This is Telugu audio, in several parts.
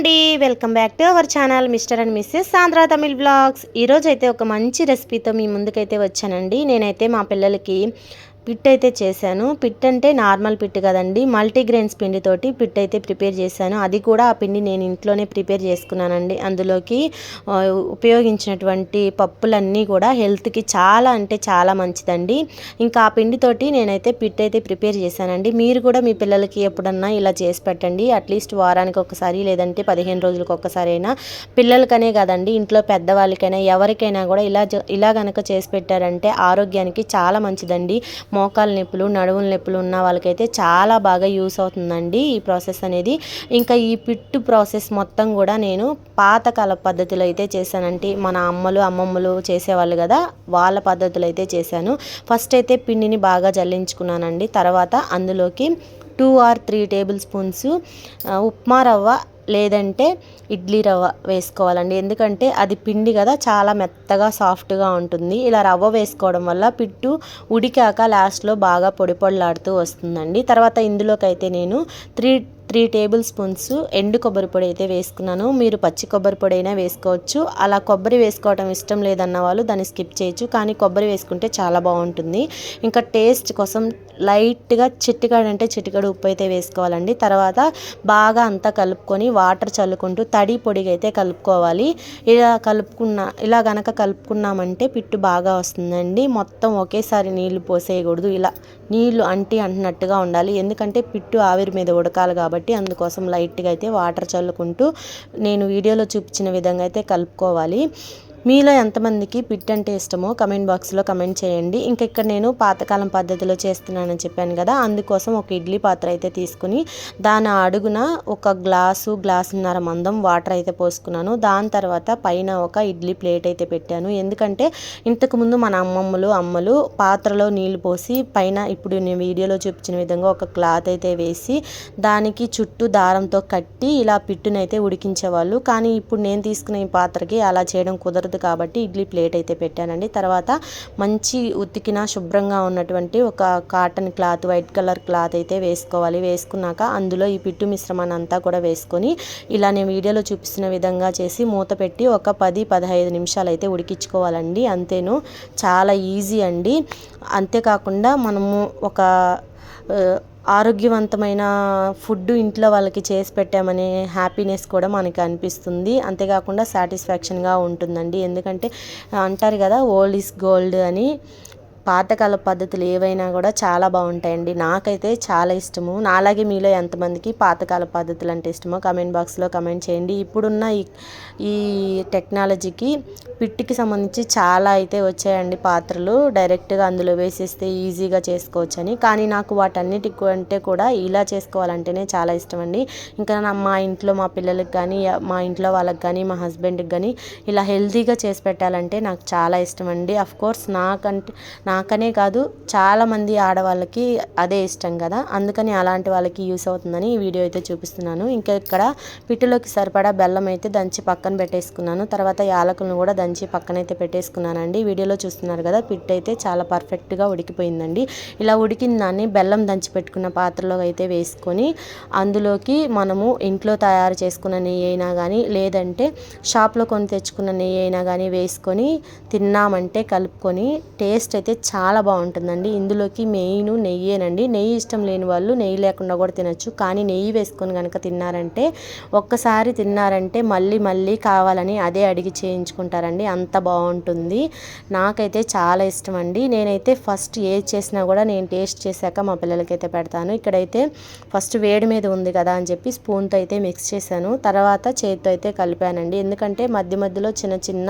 అండి. Welcome back to our channel mister and missus Andhra Tamil blogs. ఈరోజు అయితే ఒక మంచి రెసిపీతో మీ ముందుకైతే వచ్చానండి. నేనైతే మా పిల్లలకి పిట్ అయితే చేశాను. పిట్ అంటే నార్మల్ పిట్ కదండి. మల్టీగ్రెయిన్స్ పిండితోటి పిట్ అయితే ప్రిపేర్ చేశాను. అది కూడా ఆ పిండి నేను ఇంట్లోనే ప్రిపేర్ చేసుకున్నానండి. అందులోకి ఉపయోగించినటువంటి పప్పులన్నీ కూడా హెల్త్కి చాలా అంటే చాలా మంచిదండి. ఇంకా ఆ పిండితోటి నేనైతే పిట్ అయితే ప్రిపేర్ చేశానండి. మీరు కూడా మీ పిల్లలకి ఎప్పుడన్నా ఇలా చేసి పెట్టండి. అట్లీస్ట్ వారానికి ఒకసారి లేదంటే పదిహేను రోజులకు ఒకసారి అయినా పిల్లలకనే కదండి ఇంట్లో పెద్దవాళ్ళకైనా ఎవరికైనా కూడా ఇలా ఇలా కనుక చేసి పెట్టారంటే ఆరోగ్యానికి చాలా మంచిదండి. మోకాలు నొప్పులు నడువుల నొప్పులు ఉన్న వాళ్ళకైతే చాలా బాగా యూస్ అవుతుందండి ఈ ప్రాసెస్ అనేది. ఇంకా ఈ పిట్టు ప్రాసెస్ మొత్తం కూడా నేను పాతకాల పద్ధతిలో అయితే చేశానంటే మన అమ్మలు అమ్మమ్మలు చేసేవాళ్ళు కదా వాళ్ళ పద్ధతిలో అయితే చేశాను. ఫస్ట్ అయితే పిండిని బాగా జల్లించుకున్నానండి. తర్వాత అందులోకి two or three tablespoons upma rava లేదంటే ఇడ్లీ రవ్వ వేసుకోవాలండి. ఎందుకంటే అది పిండి కదా చాలా మెత్తగా సాఫ్ట్గా ఉంటుంది. ఇలా రవ్వ వేసుకోవడం వల్ల పిట్టు ఉడికాక లాస్ట్లో బాగా పొడి పొడిలాడుతూ వస్తుందండి. తర్వాత ఇందులోకి అయితే నేను త్రీ త్రీ టేబుల్ స్పూన్స్ ఎండు కొబ్బరి పొడి అయితే వేసుకున్నాను. మీరు పచ్చి కొబ్బరి పొడి అయినా వేసుకోవచ్చు. అలా కొబ్బరి వేసుకోవడం ఇష్టం లేదన్న వాళ్ళు దాన్ని స్కిప్ చేయొచ్చు. కానీ కొబ్బరి వేసుకుంటే చాలా బాగుంటుంది. ఇంకా టేస్ట్ కోసం లైట్గా చిట్టికాడు అంటే చిట్టికాడు ఉప్పు అయితే వేసుకోవాలండి. తర్వాత బాగా అంతా కలుపుకొని వాటర్ చల్లుకుంటూ తడి పొడిగా అయితే కలుపుకోవాలి. ఇలా కలుపుకున్న ఇలా గనక కలుపుకున్నామంటే పిట్టు బాగా వస్తుందండి. మొత్తం ఒకేసారి నీళ్ళు పోసేయకూడదు. ఇలా నీళ్ళు అంటి అంటున్నట్టుగా ఉండాలి. ఎందుకంటే పిట్టు ఆవిరి మీద ఉడకాలి కాబట్టి. కాబట్టి అందుకోసం లైట్గా అయితే వాటర్ చల్లుకుంటూ నేను వీడియోలో చూపించిన విధంగా అయితే కలుపుకోవాలి. మీలో ఎంతమందికి పిట్ అంటే ఇష్టమో కమెంట్ బాక్స్లో కమెంట్ చేయండి. ఇంకా ఇక్కడ నేను పాతకాలం పద్ధతిలో చేస్తున్నానని చెప్పాను కదా అందుకోసం ఒక ఇడ్లీ పాత్ర అయితే తీసుకుని దాని అడుగున ఒక గ్లాసు గ్లాసున్నర మందం వాటర్ అయితే పోసుకున్నాను. దాని తర్వాత పైన ఒక ఇడ్లీ ప్లేట్ అయితే పెట్టాను. ఎందుకంటే ఇంతకుముందు మన అమ్మమ్మలు అమ్మలు పాత్రలో నీళ్ళు పోసి పైన ఇప్పుడు నేను వీడియోలో చూపించిన విధంగా ఒక క్లాత్ అయితే వేసి దానికి చుట్టూ దారంతో కట్టి ఇలా పిట్టునైతే ఉడికించేవాళ్ళు. కానీ ఇప్పుడు నేను తీసుకున్న ఈ పాత్రకి అలా చేయడం కుదరదు. కాబట్టి ఇడ్లీ ప్లేట్ అయితే పెట్టానండి. తర్వాత మంచి ఉతికిన శుభ్రంగా ఉన్నటువంటి ఒక cotton cloth white colour cloth అయితే వేసుకోవాలి. వేసుకున్నాక అందులో ఈ పిట్టు మిశ్రమాన్ని అంతా కూడా వేసుకొని ఇలా నేను వీడియోలో చూపిస్తున్న విధంగా చేసి మూత పెట్టి ఒక పది పదహైదు నిమిషాలు అయితే ఉడికించుకోవాలండి. అంతేను చాలా ఈజీ అండి. అంతేకాకుండా మనము ఒక ఆరోగ్యవంతమైన ఫుడ్ ఇంట్లో వాళ్ళకి చేసి పెట్టామనే హ్యాపీనెస్ కూడా మనకి అనిపిస్తుంది. అంతేకాకుండా సాటిస్ఫాక్షన్గా ఉంటుందండి. ఎందుకంటే అంటారు కదా ఓల్డ్ ఈస్ గోల్డ్ అని. పాతకాల పద్ధతులు ఏవైనా కూడా చాలా బాగుంటాయండి. నాకైతే చాలా ఇష్టము. నాలాగే మీలో ఎంతమందికి పాతకాల పద్ధతులు అంటే ఇష్టమో కమెంట్ బాక్స్లో కమెంట్ చేయండి. ఇప్పుడున్న ఈ ఈ టెక్నాలజీకి పిట్టికి సంబంధించి చాలా అయితే వచ్చాయండి పాత్రలు. డైరెక్ట్గా అందులో వేసేస్తే ఈజీగా చేసుకోవచ్చని. కానీ నాకు వాటన్నిటి అంటే కూడా ఇలా చేసుకోవాలంటేనే చాలా ఇష్టం అండి ఇంకా నా మా ఇంట్లో మా పిల్లలకి కానీ మా ఇంట్లో వాళ్ళకి కానీ మా హస్బెండ్కి కానీ ఇలా హెల్తీగా చేసి పెట్టాలంటే నాకు చాలా ఇష్టం అండి అఫ్ కోర్స్ నాకంటే నాకనే కాదు చాలామంది ఆడవాళ్ళకి అదే ఇష్టం కదా. అందుకని అలాంటి వాళ్ళకి యూస్ అవుతుందని ఈ వీడియో అయితే చూపిస్తున్నాను. ఇంకా ఇక్కడ పిట్టులోకి సరిపడా బెల్లం అయితే దంచి పక్కన పెట్టేసుకున్నాను. తర్వాత యాలకులను కూడా దంచి పక్కనైతే పెట్టేసుకున్నానండి. వీడియోలో చూస్తున్నారు కదా పిట్టు అయితే చాలా పర్ఫెక్ట్గా ఉడికిపోయిందండి. ఇలా ఉడికిన దాన్ని బెల్లం దంచి పెట్టుకున్న పాత్రలో అయితే వేసుకొని అందులోకి మనము ఇంట్లో తయారు చేసుకున్న నెయ్యి అయినా కానీ లేదంటే షాప్లో కొని తెచ్చుకున్న నెయ్యి అయినా కానీ వేసుకొని తిన్నామంటే కలుపుకొని టేస్ట్ అయితే చాలా బాగుంటుందండి. ఇందులోకి మెయిన్ నెయ్యేనండి. నెయ్యి ఇష్టం లేని వాళ్ళు నెయ్యి లేకుండా కూడా తినచ్చు. కానీ నెయ్యి వేసుకొని కనుక తిన్నారంటే ఒక్కసారి తిన్నారంటే మళ్ళీ మళ్ళీ కావాలని అదే అడిగి చేయించుకుంటారండి. అంత బాగుంటుంది. నాకైతే చాలా ఇష్టం అండి నేనైతే ఫస్ట్ ఏది చేసినా కూడా నేను టేస్ట్ చేశాక మా పిల్లలకైతే పెడతాను. ఇక్కడైతే ఫస్ట్ వేడి మీద ఉంది కదా అని చెప్పి స్పూన్తో అయితే మిక్స్ చేశాను. తర్వాత చేతితో అయితే కలిపానండి. ఎందుకంటే మధ్య మధ్యలో చిన్న చిన్న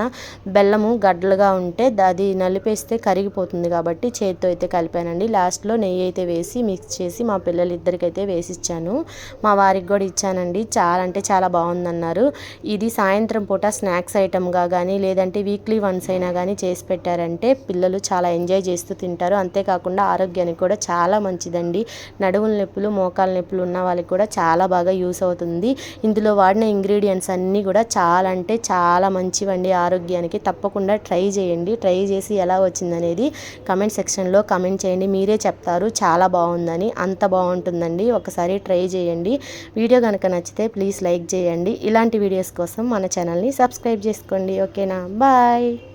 బెల్లము గడ్డలుగా ఉంటే అది నలిపేస్తే కరిగిపోతుంది. కాబట్టి చేతితో అయితే కలిపానండి. లాస్ట్లో నెయ్యి అయితే వేసి మిక్స్ చేసి మా పిల్లలు ఇద్దరికైతే వేసి ఇచ్చాను మా వారికి కూడా ఇచ్చానండి. చాలా అంటే చాలా బాగుందన్నారు. ఇది సాయంత్రం పూట స్నాక్స్ ఐటమ్గా కానీ లేదంటే వీక్లీ వన్స్ అయినా కానీ చేసి పెట్టారంటే పిల్లలు చాలా ఎంజాయ్ చేస్తూ తింటారు. అంతేకాకుండా ఆరోగ్యానికి కూడా చాలా మంచిదండి. నడుముల నొప్పులు మోకాల నొప్పులు ఉన్న వాళ్ళకి కూడా చాలా బాగా యూస్ అవుతుంది. ఇందులో వాడిన ఇంగ్రీడియంట్స్ అన్నీ కూడా చాలా అంటే చాలా మంచివండి. ఆరోగ్యానికి తప్పకుండా ట్రై చేయండి. ట్రై చేసి ఎలా వచ్చిందనేది కమెంట్ సెక్షన్లో కమెంట్ చేయండి. మీరే చెప్తారు. చాలా బాగుందని. అంత బాగుంటుందండి. ఒకసారి ట్రై చేయండి. వీడియో కనుక నచ్చితే ప్లీజ్ లైక్ చేయండి. ఇలాంటి వీడియోస్ కోసం మన ఛానల్ని సబ్స్క్రైబ్ చేసుకోండి. ఓకేనా? బాయ్.